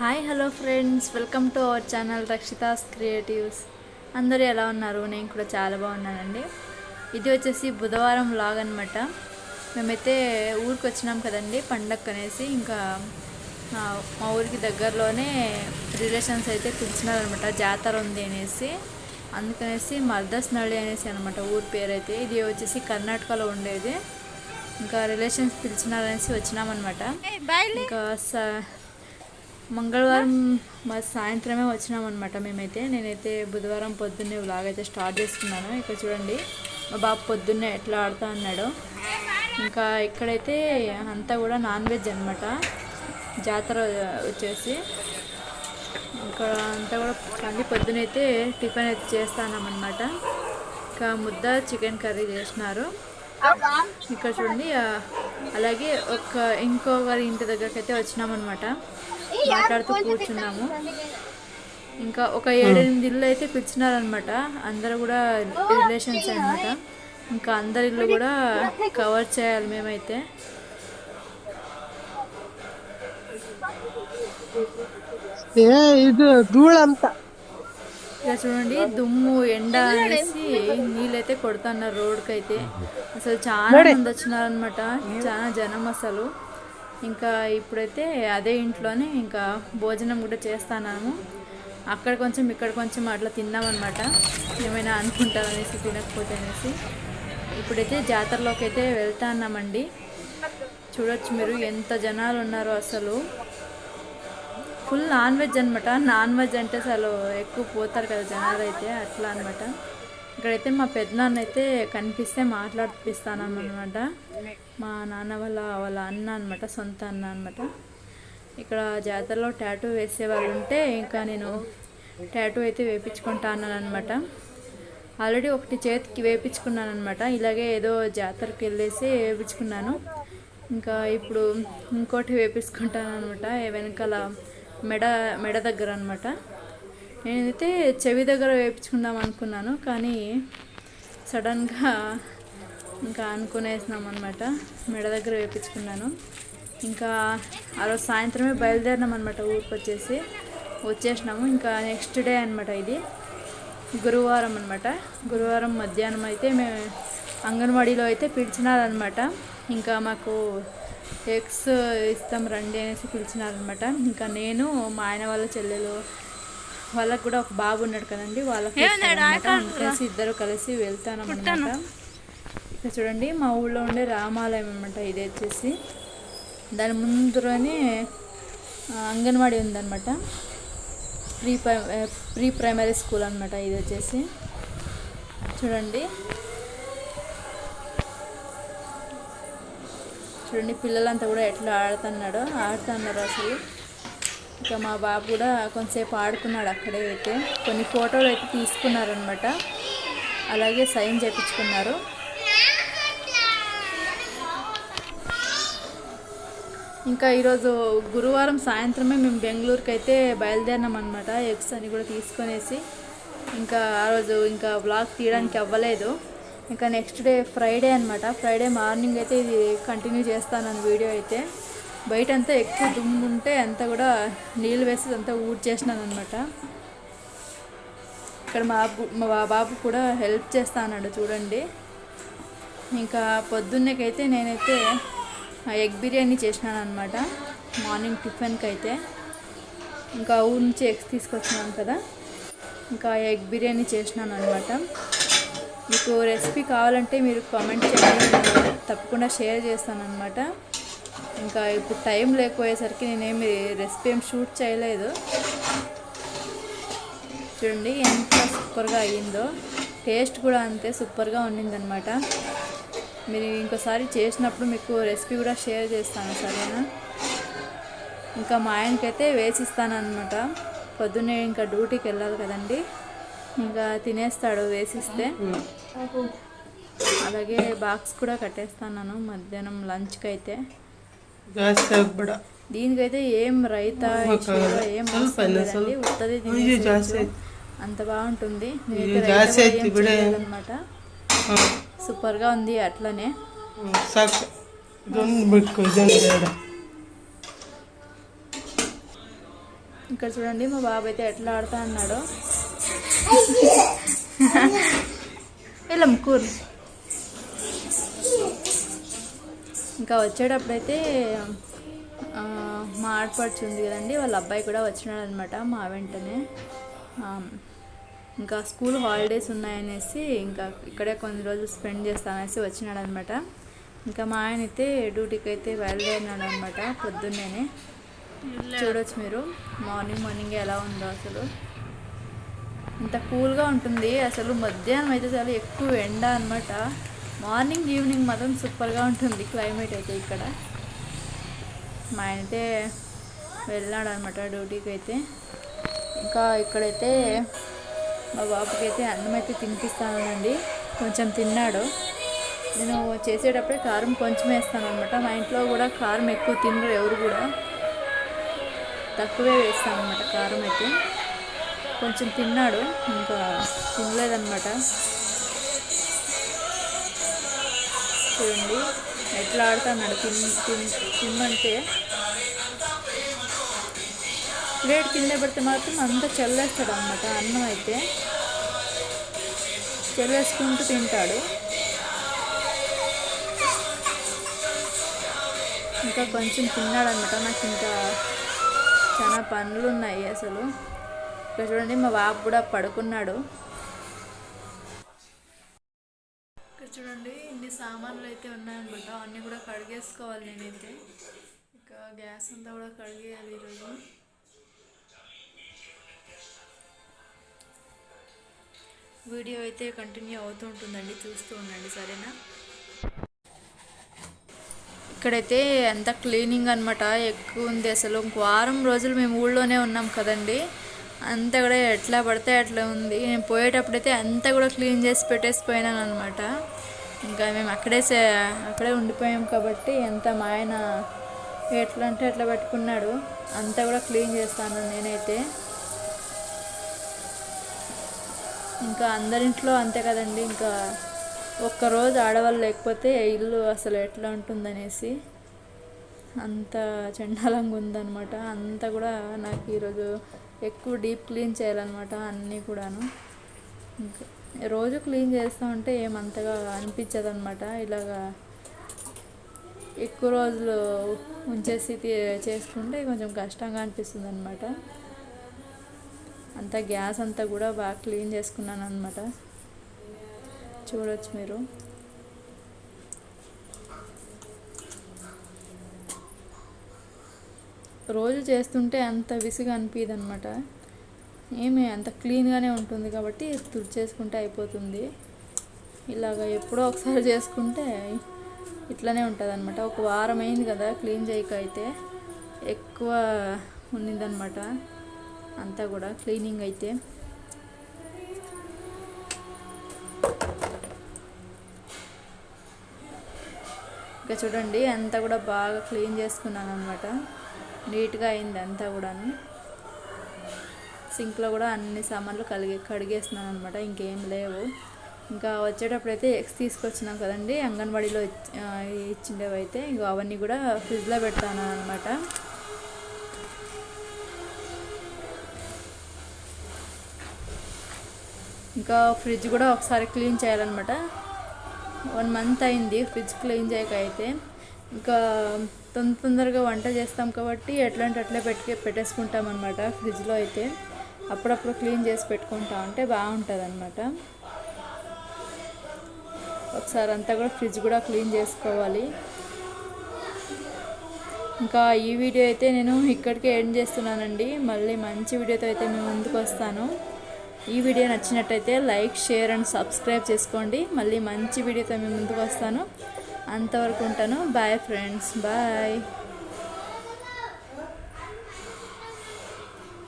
Hi hello friends. Welcome to our channel Rakshita's creatives. అందరూ ఎలా ఉన్నారు? నేను కూడా చాలా బాగున్నానండి. ఇది వచ్చేసి బుధవారం లాగ్ అనమాట మేమైతే ఊరికి వచ్చినాం కదండి పండగ అనేసి. ఇంకా మా ఊరికి దగ్గరలోనే రిలేషన్స్ అయితే పిలిచినారనమాట జాతర ఉంది అనేసి. అందుకనేసి మర్దస్ నళి అనేసి అనమాట ఊరి పేరు అయితే ఇది వచ్చేసి కర్ణాటకలో ఉండేది. ఇంకా రిలేషన్స్ పిలిచినారనేసి వచ్చినామన్నమాట. ఇంకా మంగళవారం మా సాయంత్రమే వచ్చినాం అనమాట మేమైతే. నేనైతే బుధవారం పొద్దున్నే వ్లాగ్ అయితే స్టార్ట్ చేసుకున్నాను. ఇక్కడ చూడండి మా బాబు పొద్దున్నే ఎట్లా ఆడుతా అన్నాడు. ఇంకా ఇక్కడైతే అంతా కూడా నాన్ వెజ్ అనమాట జాతర వచ్చేసి. ఇక్కడ అంతా కూడా మళ్ళీ పొద్దునైతే టిఫిన్ అయితే చేస్తానమాట ఇంకా ముద్ద చికెన్ కర్రీ చేసినారు. ఇక్కడ చూడండి అలాగే ఒక ఇంకొకరి ఇంటి దగ్గరకైతే వచ్చినామన్నమాట. మాట్లాడుతూ కూర్చున్నాము. ఇంకా ఒక ఏడెనిమిది ఇల్లు అయితే పిలిచినారనమాట అందరు కూడా రిలేషన్స్ అనమాట ఇంకా అందరి ఇల్లు కూడా కవర్ చేయాలి మేమైతే. ఇలా చూడండి దుమ్ము ఎండ అనేసి నీళ్ళైతే కొడుతున్నారు రోడ్కి అయితే అసలు చాలా మంది వచ్చినారనమాట చాలా జనం అసలు. ఇంకా ఇప్పుడైతే అదే ఇంట్లోనే ఇంకా భోజనం కూడా చేస్తాను అక్కడ కొంచెం ఇక్కడ కొంచెం అట్లా తిన్నామన్నమాట. ఏమైనా అనుకుంటారనేసి తినకపోతే అనేసి. ఇప్పుడైతే జాతరలోకి అయితే వెళ్తా అన్నామండి చూడొచ్చు మీరు ఎంత జనాలు ఉన్నారో అసలు. ఫుల్ నాన్ వెజ్ అనమాట నాన్ వెజ్ అంటే అసలు ఎక్కువ పోతారు కదా జనాలు అయితే అట్లా అనమాట ఇక్కడైతే మా పెద్దనాన్న అయితే కనిపిస్తే మాట్లాడిపిస్తానమాట మా నాన్న వాళ్ళ వాళ్ళ అన్న అనమాట సొంత అన్న అనమాట ఇక్కడ జాతరలో ట్యాటూ వేసేవాళ్ళు ఉంటే ఇంకా నేను ట్యాటూ అయితే వేపించుకుంటా అనమాట ఆల్రెడీ ఒకటి చేతికి వేపించుకున్నాను అనమాట ఇలాగే ఏదో జాతరకి వెళ్ళేసి వేపించుకున్నాను. ఇంకా ఇప్పుడు ఇంకోటి వేపించుకుంటాను అనమాట వెనకాల మెడ మెడ దగ్గర అనమాట నేనైతే చెవి దగ్గర వేపించుకుందాం అనుకున్నాను కానీ సడన్గా ఇంకా అనుకునేసినాం అనమాట మెడ దగ్గర వేపించుకున్నాను ఇంకా ఆ రోజు సాయంత్రమే బయలుదేరినాం అనమాట ఊరికి వచ్చేసి. వచ్చేసినాము. ఇంకా నెక్స్ట్ డే అనమాట ఇది. గురువారం అనమాట గురువారం మధ్యాహ్నం అయితే మేము అంగన్వాడీలో అయితే పిలిచినారనమాట ఇంకా మాకు ఎగ్స్ ఇస్తాం రండి అనేసి పిలిచినారనమాట ఇంకా నేను మా ఆయన వాళ్ళ చెల్లెలు వాళ్ళకు కూడా ఒక బాబు ఉన్నాడు కదండి వాళ్ళకి. కలిసి ఇద్దరు కలిసి వెళ్తానమాట ఇక్కడ చూడండి మా ఊళ్ళో ఉండే రామాలయం అనమాట ఇది వచ్చేసి. దాని ముందులోనే అంగన్వాడీ ఉందన్నమాట. ప్రీ ప్రై ప్రీ ప్రైమరీ స్కూల్ అనమాట ఇది వచ్చేసి. చూడండి. చూడండి పిల్లలంతా కూడా ఎట్లా ఆడుతున్నాడో ఆడుతున్నారు అసలు. ఇంకా మా బాబు కూడా కొంతసేపు ఆడుకున్నాడు అక్కడే అయితే. కొన్ని ఫోటోలు అయితే తీసుకున్నారనమాట అలాగే సైన్ చేయించుకున్నారు ఇంకా ఈరోజు గురువారం సాయంత్రమే మేము బెంగళూరుకి అయితే బయలుదేరినాం అనమాట ఎగ్స్ అని కూడా తీసుకొనేసి. ఇంకా ఆ రోజు ఇంకా బ్లాగ్ తీయడానికి అవ్వలేదు. ఇంకా నెక్స్ట్ డే ఫ్రైడే అనమాట ఫ్రైడే మార్నింగ్ అయితే ఇది కంటిన్యూ చేస్తాను వీడియో అయితే. బయట అంతా ఎక్కువ దుమ్ము ఉంటే అంతా కూడా నీళ్ళు వేసి అంతా ఊడ్చేసినాను అనమాట ఇక్కడ మా బాబు మా బాబు కూడా హెల్ప్ చేస్తా అన్నాడు చూడండి. ఇంకా పొద్దున్నేకైతే నేనైతే ఆ ఎగ్ బిర్యానీ చేసినాను అనమాట మార్నింగ్ టిఫిన్కి అయితే ఇంకా ఊరి నుంచి ఎగ్స్ తీసుకొచ్చినాను కదా. ఇంకా ఎగ్ బిర్యానీ చేసినాను అనమాట మీకు రెసిపీ కావాలంటే మీరు కామెంట్ చేయండి. తప్పకుండా షేర్ చేస్తాను అనమాట ఇంకా ఇప్పుడు టైం లేకపోయేసరికి నేనేమి రెసిపీ ఏం షూట్ చేయలేదు. చూడండి ఎంత సూపర్గా అయ్యిందో. టేస్ట్ కూడా అంతే సూపర్గా ఉండిందనమాట మీరు ఇంకోసారి చేసినప్పుడు మీకు రెసిపీ కూడా షేర్ చేస్తాను సరేనా? ఇంకా మా ఆయనకైతే వేసిస్తాను అనమాట పొద్దున్నే ఇంకా డ్యూటీకి వెళ్ళాలి కదండి. ఇంకా తినేస్తాడు వేసిస్తే. అలాగే బాక్స్ కూడా కట్టేస్తాను మధ్యాహ్నం లంచ్కి అయితే దీనికైతే ఏం రైతా ఏం ఉత్తది అంత బాగుంటుంది. అనమాట సూపర్గా ఉంది అట్లనే. ఇక్కడ చూడండి మా బాబు అయితే ఎట్లా ఆడుతా అన్నాడు. వెళ్ళం కూర ఇంకా వచ్చేటప్పుడైతే మా ఆడపడుచు ఉంది కదండి వాళ్ళ అబ్బాయి కూడా వచ్చినాడు అనమాట మా వెంటనే. ఇంకా స్కూల్ హాలిడేస్ ఉన్నాయనేసి ఇంకా ఇక్కడే కొన్ని రోజులు స్పెండ్ చేస్తాననేసి వచ్చినాడు అనమాట ఇంకా మా ఆయన అయితే డ్యూటీకి అయితే బయలుదేరినాడు అనమాట పొద్దున్నేనే చూడొచ్చు మీరు మార్నింగ్ మార్నింగ్ ఎలా ఉందో అసలు. ఇంత కూల్గా ఉంటుంది అసలు మధ్యాహ్నం అయితే చాలా ఎక్కువ ఎండ అనమాట మార్నింగ్ ఈవినింగ్ మాత్రం సూపర్గా ఉంటుంది. క్లైమేట్ అయితే ఇక్కడ. మా ఆయన అయితే వెళ్ళాడు అనమాట డ్యూటీకి అయితే ఇంకా ఇక్కడైతే మా బాబుకి అయితే అన్నం అయితే తినిపిస్తానండి. కొంచెం తిన్నాడు. నేను చేసేటప్పుడే కారం కొంచెం వేస్తాను అనమాట మా ఇంట్లో కూడా కారం ఎక్కువ తినరు ఎవరు కూడా. తక్కువే వేస్తాను అనమాట కారం అయితే. కొంచెం తిన్నాడు. ఇంకా తినలేదన్నమాట. చూడండి. ఎట్లా ఆడుతున్నాడు తిన్ తిన్ తిమ్మంటే ప్లేట్ కింద పెడితే మాత్రం అంతా చల్లేస్తాడు అనమాట అన్నం అయితే. చల్లేసుకుంటూ తింటాడు. ఇంకా కొంచెం తిన్నాడనమాట నాకు ఇంకా చాలా పనులు ఉన్నాయి అసలు. ఇక్కడ చూడండి మా బాబు కూడా పడుకున్నాడు. ఇక్కడ చూడండి ఇన్ని సామాన్లు అయితే ఉన్నాయన్నమాట. అన్నీ కూడా కడిగేసుకోవాలి నేనైతే. ఇంకా గ్యాస్ అంతా కూడా కడిగేయాలి ఈరోజు. వీడియో అయితే కంటిన్యూ అవుతూ ఉంటుందండి. చూస్తూ ఉండండి సరేనా? ఇక్కడైతే అంత క్లీనింగ్ అనమాట ఎక్కువ ఉంది అసలు. ఇంకో వారం రోజులు మేము ఊళ్ళోనే ఉన్నాం కదండి. అంతా కూడా ఎట్లా పడితే అట్లా ఉంది. నేను పోయేటప్పుడైతే అంతా కూడా క్లీన్ చేసి పెట్టేసి పోయినాను అనమాట ఇంకా మేము అక్కడే అక్కడే ఉండిపోయాం కాబట్టి ఎంత మా ఆయన ఎట్లా అంటే ఎట్లా పెట్టుకున్నాడు అంతా కూడా క్లీన్ చేస్తాను నేనైతే. ఇంకా అందరింట్లో అంతే కదండి ఇంకా ఒక్కరోజు ఆడవాళ్ళు లేకపోతే ఇల్లు అసలు ఎట్లా ఉంటుందనేసి అంత చండాలంగా ఉందన్నమాట. అంతా కూడా నాకు ఈరోజు ఎక్కువ డీప్ క్లీన్ చేయాలన్నమాట అన్నీ కూడాను. ఇంకా రోజు క్లీన్ చేస్తూ ఉంటే ఏమంతగా అనిపించదు అనమాట ఇలాగా ఎక్కువ రోజులు ఉంచేసి స్థితి చేసుకుంటే కొంచెం కష్టంగా అనిపిస్తుంది అనమాట అంతా గ్యాస్ అంతా కూడా బాగా క్లీన్ చేసుకున్నాను అనమాట చూడొచ్చు మీరు. రోజు చేస్తుంటే అంత విసుగు అనిపించదు అనమాట ఏమి అంత క్లీన్గానే ఉంటుంది కాబట్టి తుడిచేసుకుంటే అయిపోతుంది. ఇలాగ ఎప్పుడో ఒకసారి చేసుకుంటే ఇట్లనే ఉంటుంది అనమాట ఒక వారం అయింది కదా క్లీన్ చేయక అయితే ఎక్కువ ఉన్నిందనమాట అంతా కూడా క్లీనింగ్ అయితే. ఇంకా చూడండి అంతా కూడా బాగా క్లీన్ చేసుకున్నాను అనమాట నీట్గా అయింది అంతా కూడాను. సింక్లో కూడా అన్ని సామాన్లు కలిగి కడిగేస్తున్నాను అనమాట ఇంకేం లేవు. ఇంకా వచ్చేటప్పుడు అయితే ఎగ్స్ తీసుకొచ్చినాం కదండి. అంగన్వాడీలో ఇచ్చిండేవి అయితే ఇంకా అవన్నీ కూడా ఫ్రిడ్జ్లో పెడతాను అనమాట ఇంకా ఫ్రిడ్జ్ కూడా ఒకసారి క్లీన్ చేయాలన్నమాట. వన్ మంత్ అయింది ఫ్రిడ్జ్ క్లీన్ చేయక అయితే ఇంకా తొందర తొందరగా వంట చేస్తాం కాబట్టి ఎట్లాంటి అట్లే పెట్టి పెట్టేసుకుంటాం అనమాట ఫ్రిడ్జ్లో అయితే. అప్పుడప్పుడు క్లీన్ చేసి పెట్టుకుంటా ఉంటే బాగుంటుంది అనమాట ఒకసారి అంతా కూడా ఫ్రిడ్జ్ కూడా క్లీన్ చేసుకోవాలి. ఇంకా ఈ వీడియో అయితే నేను ఇక్కడికే ఎండ్ చేస్తున్నానండి. మళ్ళీ మంచి వీడియోతో అయితే మేము ముందుకు వస్తాను. ఈ వీడియో నచ్చినట్టయితే లైక్ షేర్ అండ్ సబ్స్క్రైబ్ చేసుకోండి. మళ్ళీ మంచి వీడియోతో మేము ముందుకు వస్తాను. అంతవరకు ఉంటాను. Bye friends. బాయ్.